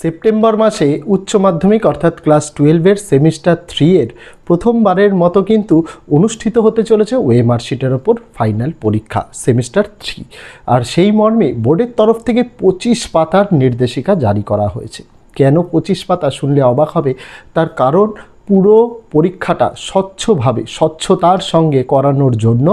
September মাসে উচ্চ মাধ্যমিক অর্থাৎ ক্লাস টুয়েলভের সেমিস্টার থ্রি এর প্রথমবারের মতো কিন্তু অনুষ্ঠিত হতে চলেছে ওয়েমার্কশিটের ওপর ফাইনাল পরীক্ষা, সেমিস্টার থ্রি। আর সেই মর্মে বোর্ডের তরফ থেকে পঁচিশ পাতার নির্দেশিকা জারি করা হয়েছে। কেন পঁচিশ পাতা শুনলে অবাক হবে? তার কারণ পুরো পরীক্ষাটা স্বচ্ছভাবে, স্বচ্ছতার সঙ্গে করানোর জন্য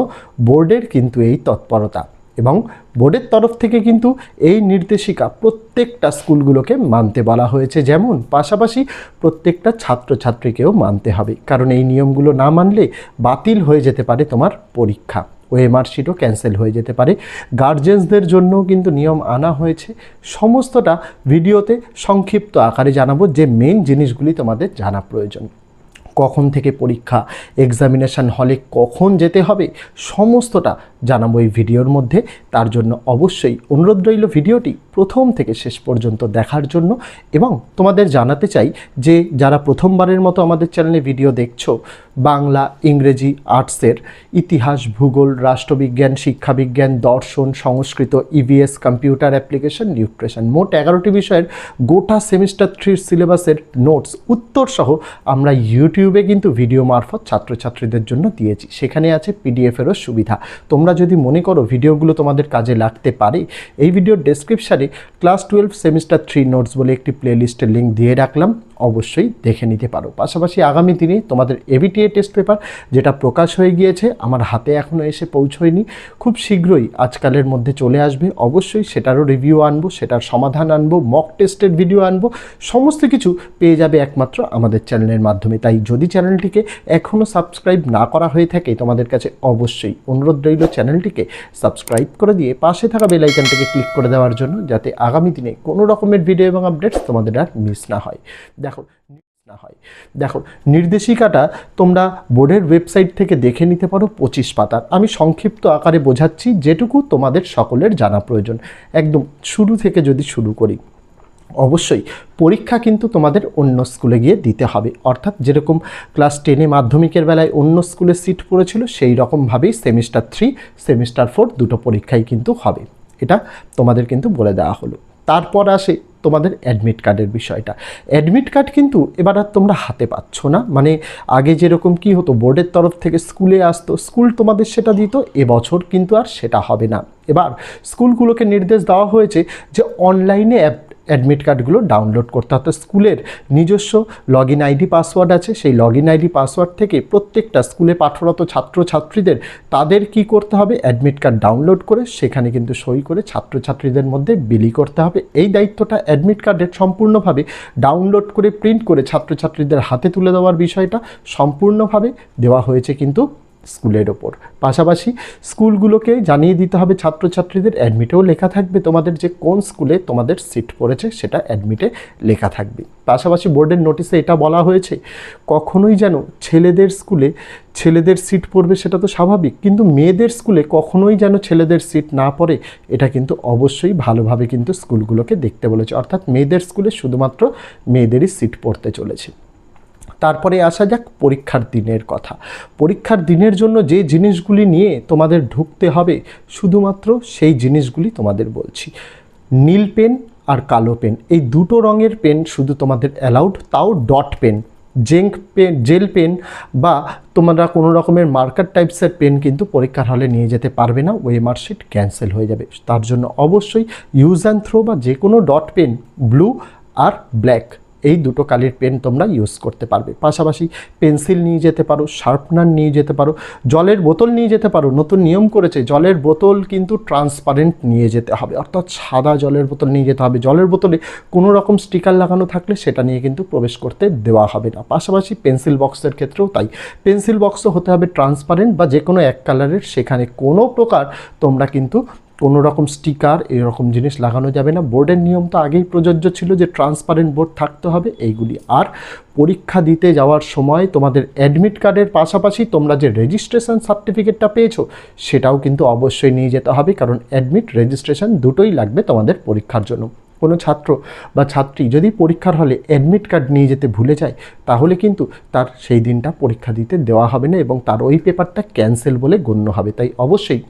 বোর্ডের কিন্তু এই তৎপরতা। এবং বোর্ডের তরফ থেকে কিন্তু এই নির্দেশিকা প্রত্যেকটা স্কুলগুলোকে মানতে বলা হয়েছে। যেমন পাশাপাশি প্রত্যেকটা ছাত্রছাত্রীকেও মানতে হবে। কারণ এই নিয়মগুলো না মানলে বাতিল হয়ে যেতে পারে তোমার পরীক্ষা। ওএমআর শিটও ক্যান্সেল হয়ে যেতে পারে। গার্জেন্সদের জন্যও কিন্তু নিয়ম আনা হয়েছে। সমস্তটা ভিডিওতে সংক্ষিপ্ত আকারে জানাব। যে মেন জিনিসগুলি তোমাদের জানা প্রয়োজন। কখন থেকে পরীক্ষা এক্সামিনেশন হলে কখন যেতে হবে, সমস্তটা জানাব এই ভিডিওর মধ্যে। তার জন্য অবশ্যই অনুরোধ রইল ভিডিওটি প্রথম থেকে শেষ পর্যন্ত দেখার জন্য। এবং তোমাদের জানাতে চাই যে, যারা প্রথমবারের মতো আমাদের চ্যানেলে ভিডিও দেখছ, বাংলা, ইংরেজি, আর্টসের ইতিহাস, ভূগোল, রাষ্ট্রবিজ্ঞান, শিক্ষাবিজ্ঞান, দর্শন, Sanskrit EVS computer application, nutrition, মোট এগারোটি বিষয়ের গোটা সেমিস্টার থ্রির সিলেবাসের নোটস, উত্তরসহ আমরা ইউটিউবে কিন্তু ভিডিও মারফত ছাত্রছাত্রীদের জন্য দিয়েছি। সেখানে আছে পিডিএফেরও সুবিধা। তোমরা যদি মনে করো ভিডিওগুলো তোমাদের কাজে লাগতে পারে, এই ভিডিওর ডেসক্রিপশানে class twelve semester three notes বলে একটি প্লেলিস্টের লিঙ্ক দিয়ে রাখলাম। অবশ্যই দেখে নিতে পারো। পাশাপাশি আগামী দিনে তোমাদের এবিটিএ টেস্ট পেপার যেটা প্রকাশ হয়ে গিয়েছে, আমার হাতে এখনও এসে পৌঁছয়নি, খুব শীঘ্রই আজকালের মধ্যে চলে আসবে। অবশ্যই সেটারও রিভিউ আনব, সেটার সমাধান আনব মক টেস্টের ভিডিও আনব, সমস্ত কিছু পেয়ে যাবে একমাত্র আমাদের চ্যানেলের মাধ্যমে। তাই যদি চ্যানেলটিকে এখনও সাবস্ক্রাইব না করা হয়ে থাকে, তোমাদের কাছে অবশ্যই অনুরোধ রইল চ্যানেলটিকে সাবস্ক্রাইব করে দিয়ে পাশে থাকা বেল আইকনটিকে ক্লিক করে দেওয়ার জন্য, যাতে আগামী দিনে কোনো রকমের ভিডিও এবং আপডেটস তোমাদের আর মিস না হয়। দেখো না হয়। দেখো, নির্দেশিকাটা তোমরা বোর্ডের ওয়েবসাইট থেকে দেখে নিতে পারো পঁচিশ পাতার আমি সংক্ষিপ্ত আকারে বোঝাচ্ছি যেটুকু তোমাদের সকলের জানা প্রয়োজন। একদম শুরু থেকে যদি শুরু করি, অবশ্যই পরীক্ষা কিন্তু তোমাদের অন্য স্কুলে গিয়ে দিতে হবে। অর্থাৎ যেরকম ক্লাস টেনে মাধ্যমিকের বেলায় অন্য স্কুলে সিট পড়েছিল, সেই রকমভাবেই সেমিস্টার থ্রি, সেমিস্টার ফোর দুটো পরীক্ষাই কিন্তু হবে। এটা তোমাদের কিন্তু বলে দেওয়া হলো। তারপর আসে তোমাদের অ্যাডমিট কার্ডের বিষয়টা। অ্যাডমিট কার্ড কিন্তু এবার আর তোমরা হাতে পাচ্ছ না। মানে আগে যেরকম কি হতো বোর্ডের তরফ থেকে স্কুলে আসতো স্কুল তোমাদের সেটা দিত, এবছর কিন্তু আর সেটা হবে না। এবার স্কুলগুলোকে নির্দেশ দেওয়া হয়েছে যে অনলাইনে অ্যাপ অ্যাডমিট কার্ডগুলো ডাউনলোড করতে অর্থাৎ স্কুলের নিজস্ব লগ ইন আইডি পাসওয়ার্ড আছে। সেই লগ ইন আইডি পাসওয়ার্ড থেকে প্রত্যেকটা স্কুলে পাঠরত ছাত্রছাত্রীদের তাদের কি করতে হবে? অ্যাডমিট কার্ড ডাউনলোড করে সেখানে কিন্তু সই করে ছাত্রছাত্রীদের মধ্যে বিলি করতে হবে। এই দায়িত্বটা অ্যাডমিট কার্ডের সম্পূর্ণভাবে ডাউনলোড করে প্রিন্ট করে ছাত্রছাত্রীদের হাতে তুলে দেওয়ার বিষয়টা সম্পূর্ণভাবে দেওয়া হয়েছে কিন্তু স্কুলের ওপর। পাশাপাশি স্কুলগুলোকে জানিয়ে দিতে হবে ছাত্রছাত্রীদের অ্যাডমিটেও লেখা থাকবে তোমাদের যে কোন স্কুলে তোমাদের সিট পড়েছে, সেটা অ্যাডমিটে লেখা থাকবে। পাশাপাশি বোর্ডের নোটিশে এটা বলা হয়েছে, কখনোই যেন ছেলেদের স্কুলে ছেলেদের সিট পড়বে সেটা তো স্বাভাবিক, কিন্তু মেয়েদের স্কুলে কখনোই যেন ছেলেদের সিট না পড়ে, এটা কিন্তু অবশ্যই ভালোভাবে কিন্তু স্কুলগুলোকে দেখতে বলেছে। অর্থাৎ মেয়েদের স্কুলে শুধুমাত্র মেয়েদেরই সিট পড়তে চলেছে। তারপরে আসা যাক পরীক্ষার দিনের কথা। পরীক্ষার দিনের জন্য যে জিনিসগুলি নিয়ে তোমাদের ঢুকতে হবে, শুধুমাত্র সেই জিনিসগুলি তোমাদের বলছি। নীল পেন আর কালো পেন। এই দুটো রঙের পেন শুধু তোমাদের অ্যালাউড তাও ডট পেন জেঙ্ক পেন জেল পেন বা তোমরা কোনো রকমের মার্কার টাইপসের পেন কিন্তু পরীক্ষার হলে নিয়ে যেতে পারবে না ওয়ে মার্কশিট ক্যান্সেল হয়ে যাবে। তার জন্য অবশ্যই ইউজ অ্যান্ড থ্রো বা যে কোনো ডট পেন ব্লু আর ব্ল্যাক এই দুটো কালির পেন তোমরা ইউজ করতে পারবে। পাশাপাশি পেন্সিল নিয়ে যেতে পারো, শার্পনার নিয়ে যেতে পারো, জলের বোতল নিয়ে যেতে পারো। নতুন নিয়ম করেছে, জলের বোতল কিন্তু ট্রান্সপারেন্ট নিয়ে যেতে হবে। অর্থাৎ সাদা জলের বোতল নিয়ে যেতে হবে। জলের বোতলে কোনো রকম স্টিকার লাগানো থাকলে সেটা নিয়ে কিন্তু প্রবেশ করতে দেওয়া হবে না। পাশাপাশি পেন্সিল বক্সের ক্ষেত্রেও তাই। পেন্সিল বক্সও হতে হবে ট্রান্সপারেন্ট বা যে কোনো এক কালারের সেখানে কোনো প্রকার তোমরা কিন্তু কোনো রকম স্টিকার এরকম জিনিস লাগানো যাবে না। বোর্ডের নিয়ম তো আগেই প্রযোজ্য ছিল যে ট্রান্সপারেন্ট বোর্ড থাকতে হবে, এইগুলি। আর পরীক্ষা দিতে যাওয়ার সময় তোমাদের অ্যাডমিট কার্ডের পাশাপাশি তোমরা যে রেজিস্ট্রেশন সার্টিফিকেটটা পেয়েছ, সেটাও কিন্তু অবশ্যই নিয়ে যেতে হবে, কারণ অ্যাডমিট রেজিস্ট্রেশন দুটোই লাগবে তোমাদের পরীক্ষার জন্য। কোনো ছাত্র বা ছাত্রী যদি পরীক্ষার হলে অ্যাডমিট কার্ড নিয়ে যেতে ভুলে যায়, তাহলে কিন্তু তার সেই দিনটা পরীক্ষা দিতে দেওয়া হবে না এবং তার ওই পেপারটা ক্যান্সেল বলে গণ্য হবে। তাই অবশ্যই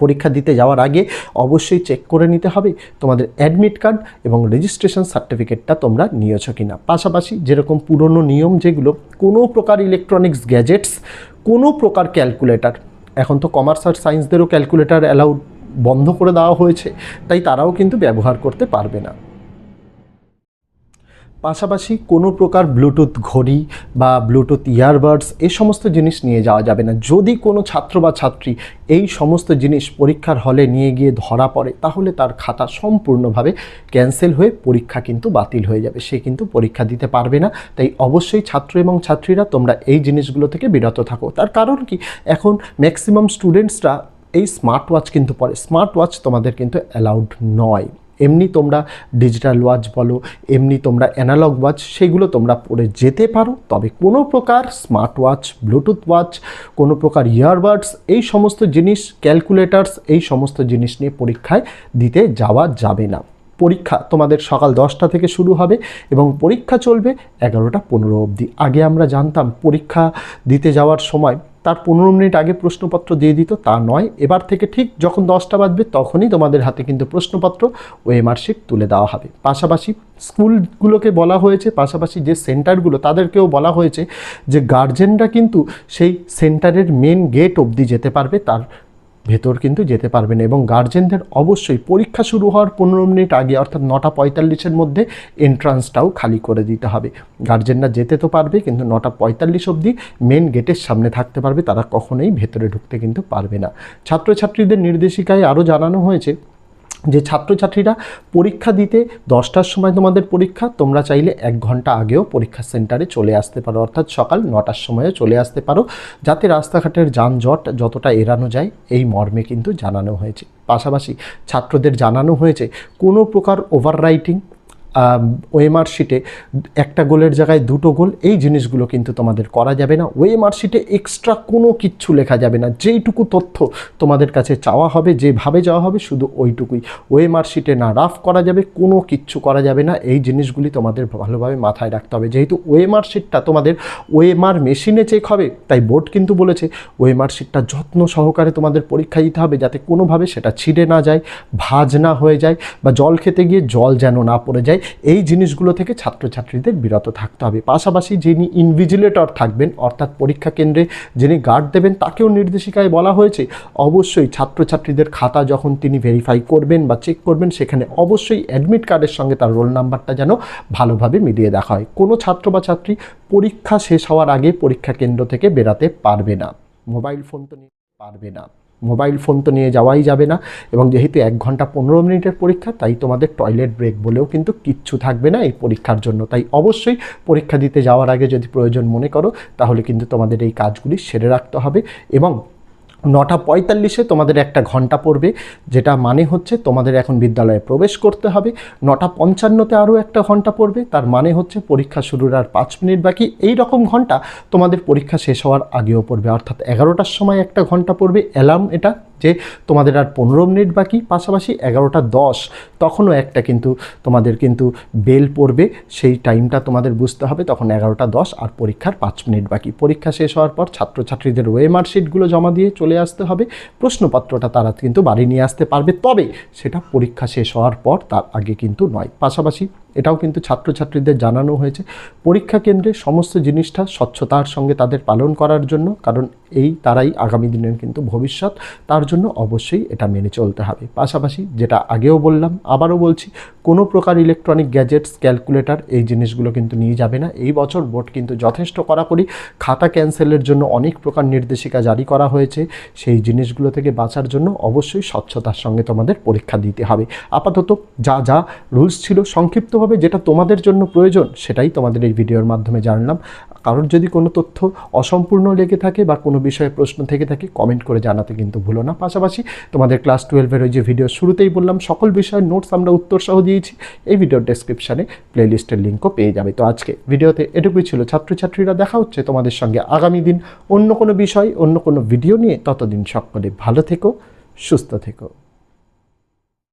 পরীক্ষা দিতে যাওয়ার আগে অবশ্যই চেক করে নিতে হবে তোমাদের অ্যাডমিট কার্ড এবং রেজিস্ট্রেশন সার্টিফিকেটটা তোমরা নিয়েছ কি না পাশাপাশি যেরকম পুরনো নিয়ম যেগুলো, কোনো প্রকার ইলেকট্রনিক্স গ্যাজেটস কোনো প্রকার ক্যালকুলেটর এখন তো কমার্স আর সায়েন্সদেরও ক্যালকুলেটর অ্যালাউড বন্ধ করে দেওয়া হয়েছে, তাই তারাও কিন্তু ব্যবহার করতে পারবে না। পাশাপাশি কোনো প্রকার ব্লুটুথ ঘড়ি বা ব্লুটুথ ইয়ারবাডস এই সমস্ত জিনিস নিয়ে যাওয়া যাবে না। যদি কোনো ছাত্র বা ছাত্রী এই সমস্ত জিনিস পরীক্ষার হলে নিয়ে গিয়ে ধরা পড়ে, তাহলে তার খাতা সম্পূর্ণভাবে ক্যান্সেল হয়ে পরীক্ষা কিন্তু বাতিল হয়ে যাবে। সে কিন্তু পরীক্ষা দিতে পারবে না। তাই অবশ্যই ছাত্র এবং ছাত্রীরা তোমরা এই জিনিসগুলো থেকে বিরত থাকো। তার কারণ কি? এখন ম্যাক্সিমাম স্টুডেন্টসরা এই স্মার্ট ওয়াচ কিন্তু পরে। স্মার্ট ওয়াচ তোমাদের কিন্তু অ্যালাউড নয়। এমনি তোমরা ডিজিটাল ওয়াচ বলো, এমনি তোমরা অ্যানালগ ওয়াচ সেগুলো তোমরা পরে যেতে পারো। তবে কোনো প্রকার স্মার্ট ওয়াচ ব্লুটুথ ওয়াচ কোনো প্রকার ইয়ারবাডস এই সমস্ত জিনিস ক্যালকুলেটার্স এই সমস্ত জিনিস নিয়ে পরীক্ষায় দিতে যাওয়া যাবে না। পরীক্ষা তোমাদের সকাল দশটা থেকে শুরু হবে এবং পরীক্ষা চলবে এগারোটা পনেরো অবধি। আগে আমরা জানতাম পরীক্ষা দিতে যাওয়ার সময় তার পনেরো মিনিট আগে প্রশ্নপত্র দিয়ে দিত, তা নয়। এবার থেকে ঠিক যখন দশটা বাজবে, তখনই তোমাদের হাতে কিন্তু প্রশ্নপত্র ও এমআরশিট তুলে দেওয়া হবে। পাশাপাশি স্কুলগুলোকে বলা হয়েছে, পাশাপাশি যে সেন্টারগুলো, তাদেরকেও বলা হয়েছে যে গার্জেনরা কিন্তু সেই সেন্টারের মেন গেট অবধি যেতে পারবে। তার ভেতর কিন্তু যেতে পারবেন এবং গার্জেনদের অবশ্যই পরীক্ষা শুরু হওয়ার পনেরো মিনিট আগে, অর্থাৎ নটা পঁয়তাল্লিশের মধ্যে এন্ট্রান্সটাও খালি করে দিতে হবে। গার্জেনরা যেতে তো পারবে, কিন্তু নটা পঁয়তাল্লিশ অবধি মেন গেটের সামনে থাকতে পারবে, তারা কখনোই ভেতরে ঢুকতে কিন্তু পারবে না। ছাত্রছাত্রীদের নির্দেশিকায় আরও জানানো হয়েছে যে ছাত্রছাত্রীরা পরীক্ষা দিতে দশটার সময় তোমাদের পরীক্ষা, তোমরা চাইলে এক ঘণ্টা আগেও পরীক্ষা সেন্টারে চলে আসতে পারো। অর্থাৎ সকাল নটার সময়ও চলে আসতে পারো, যাতে রাস্তাঘাটের যানজট যতটা এড়ানো যায়, এই মর্মে কিন্তু জানানো হয়েছে। পাশাপাশি ছাত্রদের জানানো হয়েছে, কোনো প্রকার ওভার রাইটিং ওএমআর শিটে একটা গোলের জায়গায় দুটো গোল, এই জিনিসগুলো কিন্তু তোমাদের করা যাবে না। ওএমআর শিটে এক্সট্রা কোনো কিচ্ছু লেখা যাবে না। যেইটুকু তথ্য তোমাদের কাছে চাওয়া হবে, যেভাবে যাওয়া হবে, শুধু ওইটুকুই। ওএমআর শিটে না রাফ করা যাবে, কোনো কিচ্ছু করা যাবে না। এই জিনিসগুলি তোমাদের ভালোভাবে মাথায় রাখতে হবে। যেহেতু ওএমআর শিটটা তোমাদের ওএমআর মেশিনে চেক হবে, তাই বোর্ড কিন্তু বলেছে ওএমআর শিটটা যত্ন সহকারে তোমাদের পরীক্ষা দিতে হবে, যাতে কোনোভাবে সেটা ছিঁড়ে না যায়, ভাজ না হয়ে যায় বা জল খেতে গিয়ে জল যেন না পড়ে যায়। এই জিনিসগুলো থেকে ছাত্রছাত্রীদের বিরত থাকতে হবে। পাশাপাশি যিনি ইনভিজিলেটর থাকবেন, অর্থাৎ পরীক্ষা কেন্দ্রে যিনি গার্ড দেবেন, তাকেও নির্দেশিকায় বলা হয়েছে। অবশ্যই ছাত্রছাত্রীদের খাতা যখন তিনি ভেরিফাই করবেন বা চেক করবেন, সেখানে অবশ্যই অ্যাডমিট কার্ডের সঙ্গে তার রোল নাম্বারটা যেন ভালোভাবে মিলিয়ে দেখা হয়। কোনো ছাত্র বা ছাত্রী পরীক্ষা শেষ হওয়ার আগে পরীক্ষা কেন্দ্র থেকে বেরাতে পারবে না। মোবাইল ফোন তো পারবে না। মোবাইল ফোন তো নিয়ে যাওয়াই যাবে না এবং যেহেতু এক ঘণ্টা পনেরো মিনিটের পরীক্ষা, তাই তোমাদের টয়লেট ব্রেক বলেও কিন্তু কিচ্ছু থাকবে না এই পরীক্ষার জন্য। তাই অবশ্যই পরীক্ষা দিতে যাওয়ার আগে যদি প্রয়োজন মনে করো, তাহলে কিন্তু তোমাদের এই কাজগুলি সেরে রাখতে হবে এবং নটা পঁয়তাল্লিশে তোমাদের একটা ঘণ্টা পড়বে, যেটা মানে হচ্ছে তোমাদের এখন বিদ্যালয়ে প্রবেশ করতে হবে। নটা পঞ্চান্নতে আরও একটা ঘণ্টা পড়বে, তার মানে হচ্ছে পরীক্ষা শুরুর আর পাঁচ মিনিট বাকি। এই রকম ঘণ্টা তোমাদের পরীক্ষা শেষ হওয়ার আগেও পড়বে, অর্থাৎ এগারোটার সময় একটা ঘণ্টা পড়বে, অ্যালার্ম এটা যে তোমাদের আর পনেরো মিনিট বাকি, পাশাপাশি এগারোটা দশ, তখনও একটা কিন্তু তোমাদের কিন্তু বেল পড়বে। সেই টাইমটা তোমাদের বুঝতে হবে, তখন এগারোটা দশ আর পরীক্ষার পাঁচ মিনিট বাকি। পরীক্ষা শেষ হওয়ার পর ছাত্রছাত্রীদের ওয়েমার শিটগুলো জমা দিয়ে চলে আসতে হবে। প্রশ্নপত্রটা তারা কিন্তু বাড়ি নিয়ে আসতে পারবে। তবে সেটা পরীক্ষা শেষ হওয়ার পর তার আগে কিন্তু নয়। পাশাপাশি এটাও কিন্তু ছাত্রছাত্রীদের জানানো হয়েছে। পরীক্ষা কেন্দ্রে সমস্ত জিনিসটা স্বচ্ছতার সঙ্গে তাদের পালন করার জন্য, কারণ এই তারাই আগামী দিনের কিন্তু ভবিষ্যৎ, তার জন্য অবশ্যই এটা মেনে চলতে হবে। পাশাপাশি যেটা আগেও বললাম, আবারও বলছি কোনো প্রকার ইলেকট্রনিক গ্যাজেটস ক্যালকুলেটর এই জিনিসগুলো কিন্তু নিয়ে যাবে না। এই বছর বোর্ড কিন্তু যথেষ্ট কড়াকড়ি। খাতা ক্যান্সেলের জন্য অনেক প্রকার নির্দেশিকা জারি করা হয়েছে। সেই জিনিসগুলো থেকে বাঁচার জন্য অবশ্যই স্বচ্ছতার সঙ্গে তোমাদের পরীক্ষা দিতে হবে। আপাতত যা যা রুলস ছিল সংক্ষিপ্তভাবে যেটা তোমাদের জন্য প্রয়োজন সেটাই তোমাদের এই ভিডিওর মাধ্যমে জানলাম। কারোর যদি কোনো তথ্য অসম্পূর্ণ লেগে থাকে বা কোনো বিষয়ে প্রশ্ন থেকে থাকে কমেন্ট করে জানাতে কিন্তু ভুলো না। পাশাপাশি তোমাদের ক্লাস টুয়েলভের ওই যে ভিডিও শুরুতেই বললাম, সকল বিষয়ের নোটস আমরা উত্তর সহ দিয়েছি এই ভিডিওর ডেসক্রিপশানে প্লেলিস্টের লিঙ্কও পেয়ে যাবে। তো আজকে ভিডিওতে এটুকুই ছিল। ছাত্রছাত্রীরা দেখা হচ্ছে তোমাদের সঙ্গে আগামী দিন অন্য কোনো বিষয়, অন্য কোনো ভিডিও নিয়ে। ততদিন সকলে ভালো থেকো, সুস্থ থেকো।